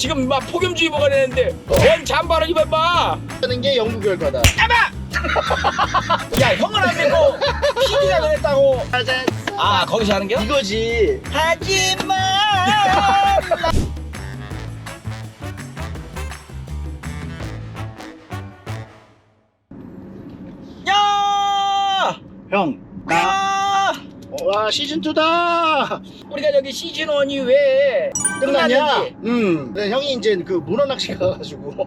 지금 막 폭염주의보가 내는데 뭔 잠바를 입어봐 하는 게 연구 결과다. 야 형은 안 믿고 PD가 그랬다고. 아 거기서 하는 게요? 이거지. 하지마 야! 형. 나. 야! 와 시즌 2다. 우리가 저기 시즌 1이 왜 끝났냐? 끝났는지 응. 근데 형이 이제 그 문어 낚시 가가지고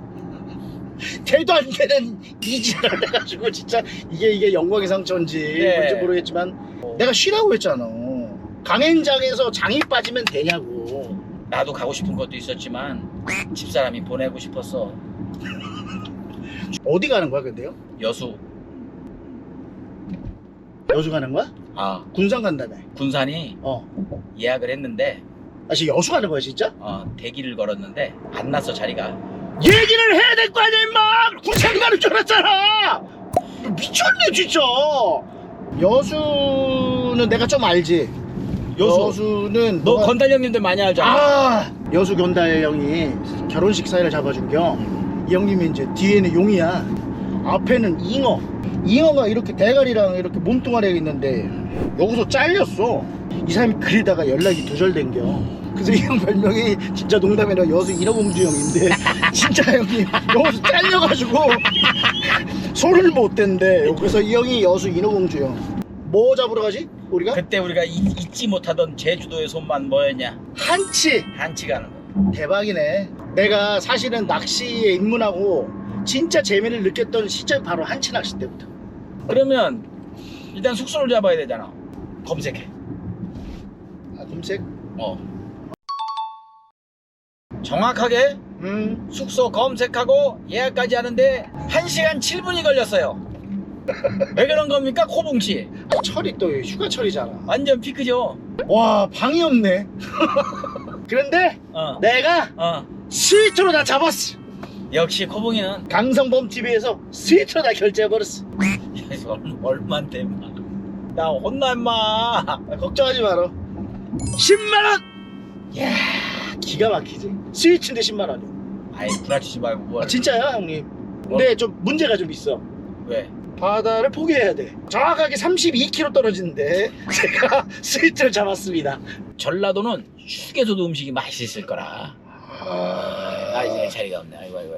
대도 안 되는 이지를 해가지고 진짜 이게 이게 영광의 상처인지 네. 뭔지 모르겠지만 내가 쉬라고 했잖아. 강행장에서 장이 빠지면 되냐고. 나도 가고 싶은 것도 있었지만 집사람이 보내고 싶었어 어디 가는 거야 근데요? 여수 여수 가는 거야? 아 군산 간다며. 군산이 어. 예약을 했는데 아 지금 여수 가는 거야 진짜? 어, 대기를 걸었는데 안 났어 자리가 얘기를 해야 될 거 아니야 임마! 군산 가는 줄 알았잖아! 미쳤네 진짜! 여수는 내가 좀 알지 여수. 는너 건달 형님들 많이 알잖아 아 여수 견달 형이 결혼식 사회를 잡아준 겸이 형님이 이제 뒤에는 용이야 앞에는 잉어 잉어가 이렇게 대가리랑 이렇게 몸뚱아리가 있는데 여기서 잘렸어. 이 사람이 그리다가 연락이 두절된겨. 그래서 이 형 별명이 진짜 농담이 아니라 여수 인어공주 형인데 진짜 형이 여기서 잘려가지고 손을 못 댄대. 그래서 이 형이 여수 인어공주 형뭐 잡으러 가지 우리가? 그때 우리가 잊- 잊지 못하던 제주도의 손만 뭐였냐? 한치. 한치 가는 거. 대박이네. 내가 사실은 낚시에 입문하고 진짜 재미를 느꼈던 시점이 바로 한치 낚시 때부터. 그러면 일단 숙소를 잡아야 되잖아 검색해 아, 검색? 어 정확하게 음. 숙소 검색하고 예약까지 하는데 1시간 7분이 걸렸어요 왜 그런 겁니까 코붕씨 철이 또 휴가철이잖아. 완전 피크죠 와, 방이 없네. 그런데 어, 내가 어. 스위트로 다 잡았어. 역시 코붕이는 강성범 TV에서 스위트로 다 결제해버렸어. 얼만데 임마 나 혼나 임마 아, 걱정하지 마라. 10만원! 이야, 기가 막히지. 스위트인데 10만원이야. 아이 구라치지 말고 뭐야 아, 진짜야, 형님. 근데 좀 문제가 좀 있어. 왜? 바다를 포기해야 돼. 정확하게 32km 떨어지는데 제가 스위트를 잡았습니다. 전라도는 휴게소도 음식이 맛있을 거라 아 이제 자리가 없네 아이고 아이고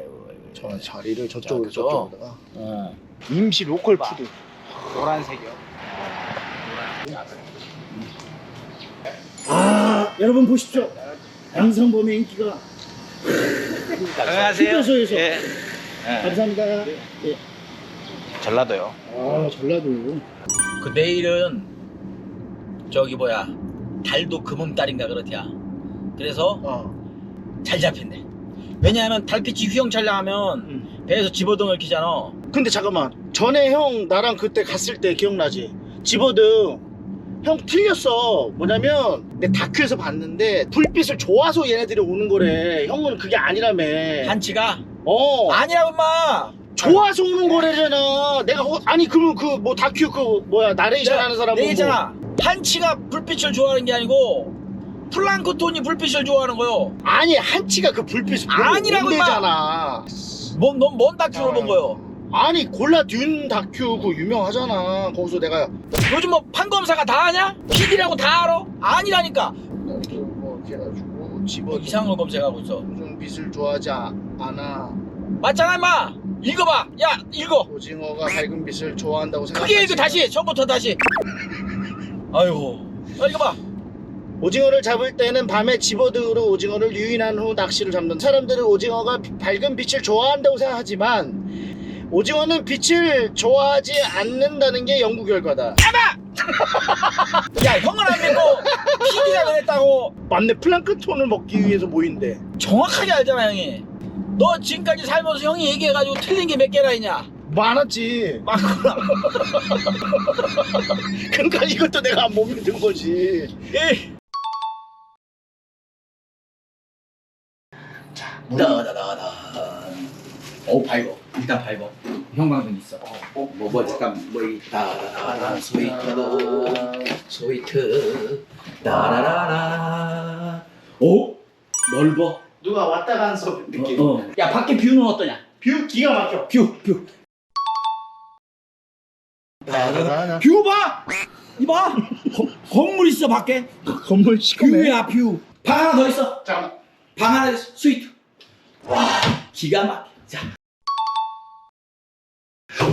저 자리를 저쪽으로 자, 그죠? 저쪽으로다가 어. 임시 로컬 푸드. 노란색이요 아 여러분 보십시오. 양성범의 인기가 안녕하세요 휴게소에서. 예. 예. 감사합니다. 예. 전라도요 아 전라도. 그 내일은 저기 뭐야 달도 금음달인가 그렇대야 그래서 어. 잘 잡힌대 왜냐하면 달빛이 휘영찬량하면 음. 배에서 집어등 을 키잖아. 근데 잠깐만 전에 형 나랑 그때 갔을 때 기억나지? 집어등. 형 틀렸어. 뭐냐면 내 다큐에서 봤는데 불빛을 좋아서 얘네들이 오는 거래. 형은 그게 아니라며. 한치가 어. 아니라고 임마! 좋아서 오는 거래잖아. 내가 어, 아니 그러면 그 뭐 다큐 그 뭐야 나레이션 하는 사람 내가 보고 있잖아. 한치가 불빛을 좋아하는 게 아니고 플랑크톤이 불빛을 좋아하는 거요. 아니 한치가 그 불빛을 보고 아니라고, 임마! 온대잖아. 뭔 넌 뭔 다큐를 본 거요? 아니 골라 듄 다큐 그 유명하잖아. 거기서 내가 요즘 뭐 판검사가 다 아냐? PD라고 다 알아? 아니라니까. 뭐 이렇게 해가지고 뭐 집어 이상한 걸 검색하고 있어. 무슨 빛을 좋아하지 아- 않아. 맞잖아 임마. 읽어봐. 야 읽어. 오징어가 밝은 빛을 좋아한다고 생각 크게 읽어 다시. 처음부터 다시. 아이고. 아, 읽어봐 오징어를 잡을 때는 밤에 집어등으로 오징어를 유인한 후 낚시를 잡는 사람들은 오징어가 비- 밝은 빛을 좋아한다고 생각하지만 오징어는 빛을 좋아하지 않는다는 게 연구 결과다. 야 형은 안 믿고 PD가 그랬다고. 맞네 플랑크톤을 먹기 위해서 모인대. 정확하게 알잖아 형이. 너 지금까지 살면서 형이 얘기해가지고 틀린 게 몇 개나 있냐? 많았지. 많구나. 그러니까 이것도 내가 못 믿은 거지. 이 나나나나 어 밟어 일단 밟어 형광등 있어 어, 뭐, 뭐 잠깐 뭐 있다 스위트 스위트 따라라라 오 넓어 누가 왔다 간서 느낌. 어, 어. 야 밖에 뷰는 어떠냐? 뷰 기가 막혀. 뷰 뷰. 나나나. 뷰 봐. 이봐. 거- 건물 있어 밖에. 건물 시커매. 뷰야 뷰. 방 하나 더 있어. 잠깐. 방 하나. 스위트. 와 기가 막혀. 자.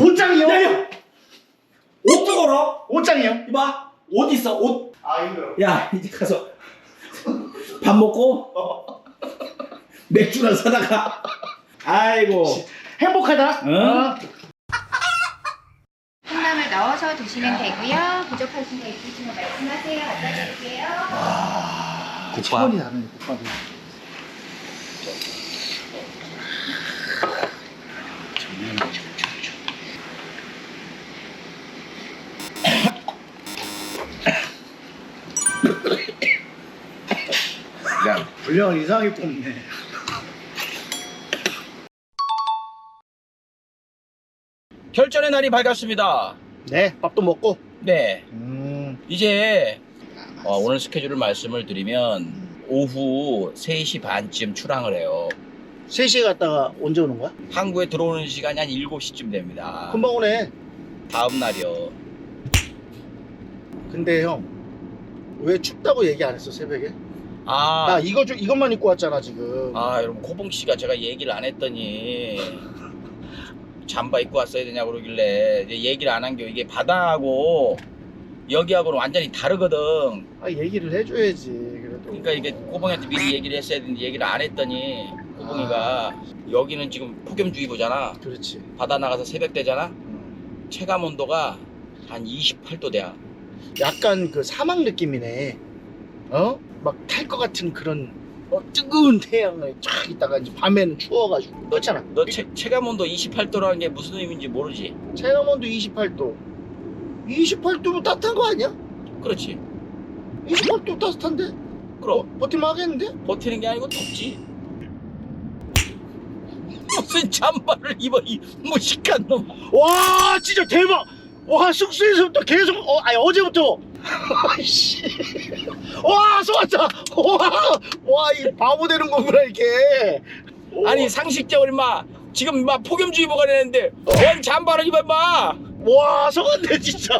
옷장이요? 야, 야. 옷도 걸어. 옷장이요? 이봐. 옷 있어. 옷. 아 이거. 야 이제 가서 밥 먹고 맥주나 사다가. 아이고. 행복하다. 응? 어? 콩나물 넣어서 드시면 되고요. 부족하신 거 있으시면 말씀하세요. 갖다 드릴게요. 그 차원이 다르네 국밥이. 분량을 이상하게 뽑네. 결전의 날이 밝았습니다. 네 밥도 먹고. 네. 음. 이제 어, 오늘 스케줄을 말씀을 드리면 오후 3시 반쯤 출항을 해요. 3시에 갔다가 언제 오는 거야? 항구에 들어오는 시간이 한 7시쯤 됩니다. 금방 오네. 다음 날이요. 근데 형. 왜 춥다고 얘기 안 했어 새벽에? 아, 나 이거 좀 이것만 입고 왔잖아 지금. 아 여러분 코봉 씨가 제가 얘기를 안 했더니 잠바 입고 왔어야 되냐 고 그러길래 이제 얘기를 안 한 게 이게 바다하고 여기하고는 완전히 다르거든. 아 얘기를 해줘야지 그래도. 그러니까 이게 코봉이한테 미리 얘기를 했어야 되는데 얘기를 안 했더니 코봉이가 여기는 지금 폭염주의보잖아. 그렇지. 바다 나가서 새벽 되잖아. 음. 체감 온도가 한 28도 돼야. 약간 그 사막 느낌이네. 어? 막 탈 것 같은 그런 어, 뜨거운 태양을 쫙 있다가 이제 밤에는 추워가지고 그렇잖아. 너 체, 체감 온도 28도라는 게 무슨 의미인지 모르지? 체감온도 28도. 28도면 따뜻한 거 아니야? 그렇지. 28도 따뜻한데? 그럼 버틸만 하겠는데? 버티는 게 아니고 덥지. 무슨 잠바를 입어 이 무식한 놈. 와 진짜 대박! 와 숙소에서부터 계속 어 아니 어제부터 아이씨 와 쏘았다 와와이 바보 되는 거구나 이게. 아니 상식적으로 임마 지금 임마 폭염주의보가 내는데 뭔 잠바를 입어 임마. 와 속았네 진짜.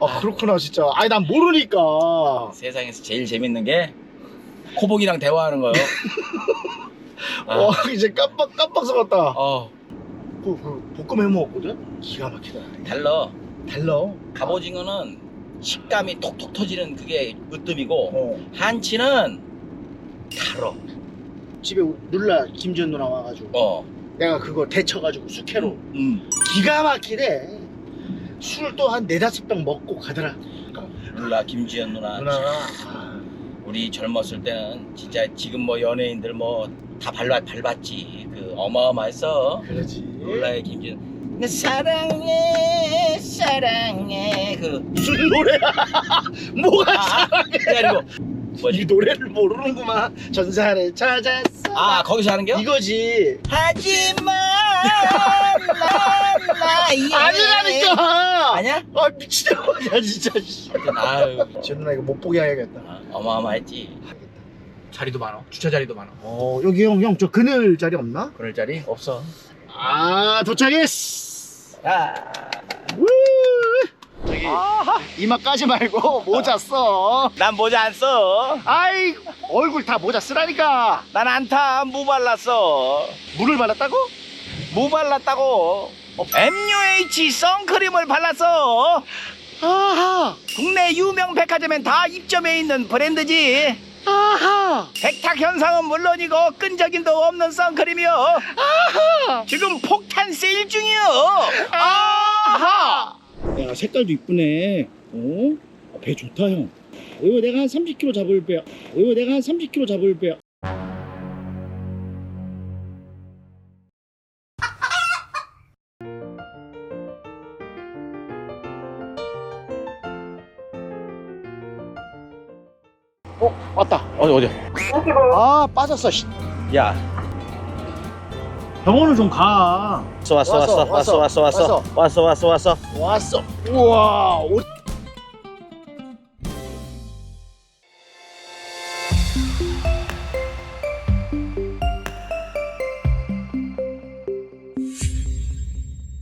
아 그렇구나 진짜. 아니 난 모르니까. 세상에서 제일 재밌는 게 코봉이랑 대화하는 거요. 아, 와 이제 깜빡 깜빡 속았다. 어. 그, 그 볶음 해 먹었거든? 기가 막히다. 달러. 달라 갑오징어는 식감이 톡톡 터지는 그게 으뜸이고 어 한치는 달어. 집에 누나 김지연 누나 와가지고 어. 내가 그거 데쳐가지고 숙회로 음. 기가 막히네 술또한 네다섯 병 먹고 가더라 몰라 김지연 누나. 누나가 우리 젊었을 때는 진짜 지금 뭐 연예인들 뭐 다 밟았, 밟았지. 그 어마어마했어. 그러지 몰라요 김지연. 내 사랑해 사랑해 그 무슨 노래야 뭐가 아, 아, 그게 아니고 이 뭐지? 노래를 모르는구만 전사를 찾았어 아 거기서 하는겨? 이거지 하지마 나나예 아니라니까 아니야? 아 미친놈 아니야 진짜 씨. 아유 지 누나 이거 못 보게 해야겠다 아, 어마어마했지. 자리도 많어. 주차 자리도 많어. 어 여기 형 형 저 그늘 자리 없나? 그럴 자리 없어. 아 도착했어 야. 우 저기 이마 까지 말고 모자 써 난 모자 안 써. 아이 얼굴 다 모자 쓰라니까 난 안 타 무 발랐어. 물을 발랐다고? 무 발랐다고. MUH 선크림을 발랐어. 아하 국내 유명 백화점엔 다 입점해 있는 브랜드지. 아하! 백탁 현상은 물론이고 끈적임도 없는 선크림이요. 지금 폭탄 세일 중이요. 아하! 야 색깔도 이쁘네. 어? 아, 배 좋다 형. 이거 내가 한 30kg 잡을 배야 이거 내가 한 30kg 잡을 배야 어 어디 어디? 아 빠졌어 씨. 야, 병원을 좀 가 왔어 왔어 왔어 왔어 왔어 왔어 왔어 왔어 왔어. 왔어 우와 옷